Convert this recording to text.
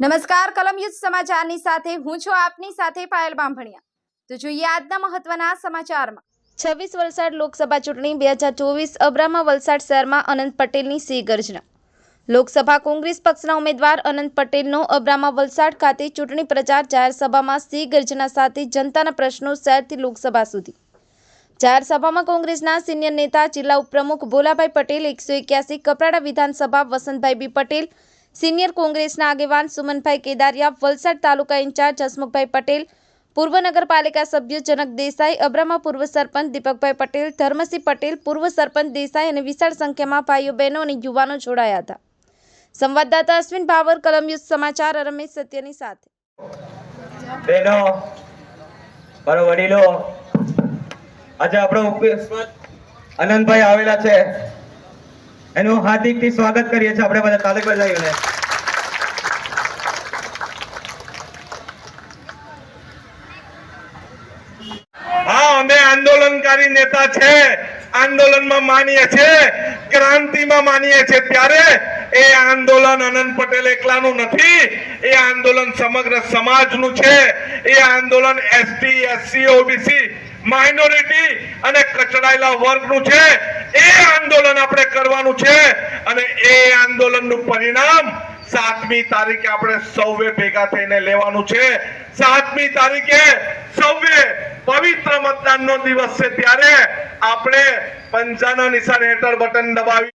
નમસ્કાર કલમયુદ્ધ સમાચારની સાથે હું છું આપની સાથે પાયલ બાંભણિયા. તો જોઈએ આજના મહત્વના સમાચારમાં. છવ્વીસ વલસાડ લોકસભા ચૂંટણી બે હજાર ચોવીસ અબ્રામા વલસાડ શહેરમાં અનંત પટેલની સિંહ ગર્જના. લોકસભા કોંગ્રેસ પક્ષના ઉમેદવાર અનંત પટેલનો અબ્રામા વલસાડ ખાતે ચૂંટણી પ્રચાર જાહેર સભામાં સિંહ ગર્જના સાથે જનતાના પ્રશ્નો શહેરથી લોકસભા સુધી. જાહેર સભામાં કોંગ્રેસના સિનિયર નેતા, જિલ્લા ઉપપ્રમુખ ભોલાભાઈ પટેલ એકસો એક્યાસી, કપરાડા વિધાનસભા વસંતભાઈ બી પટેલ સિનિયર કોંગ્રેસના આગેવાન સુમનભાઈ કેદારિયા, વલસાડ તાલુકા ઇન્ચાર્જ હસમુખભાઈ પટેલ, પૂર્વ નગરપાલિકા સભ્ય જનક દેસાઈ અબ્રામા પૂર્વ સરપંચ દીપકભાઈ પટેલ, ધર્મસિંહ પટેલ, પૂર્વ સરપંચ દેસાઈ અને વિશાળ સંખ્યામાં ભાઈઓ, બહેનો અને યુવાનો જોડાયા હતા. સંવાદદાતા અશ્વિન ભાવર, કલમ યુદ્ધ સમાચાર, રમેશ સત્યની સાથે. બહેનો, મારો વડીલો, આજે આપણો અનંતભાઈ આવેલા છે. એનું હાર્દિકથી સ્વાગત કરીએ છીએ આપણે બધા તાલી બજાવીને હા, અમે આંદોલનકારી નેતા છે. આંદોલનમાં માનીએ છે ક્રાંતિમાં માનીએ છે ત્યારે એ આંદોલન અનંત પટેલ એકલાનું નથી, એ આંદોલન સમગ્ર સમાજનું છે. એ આંદોલન એસટી, એસસી, ઓબીસી, માઇનોરિટી અને કચડાયેલા વર્ગનું છે. એ આંદોલન આપણે કરવાનું છે અને એ આંદોલનનું પરિણામ સાતમી તારીખે આપણે સૌએ ભેગા થઈને લેવાનું છે. સાતમી તારીખે સૌએ પવિત્ર મતદાનનો દિવસ છે ત્યારે આપણે પંચાના નિશાન હેઠળ બટન દબાવી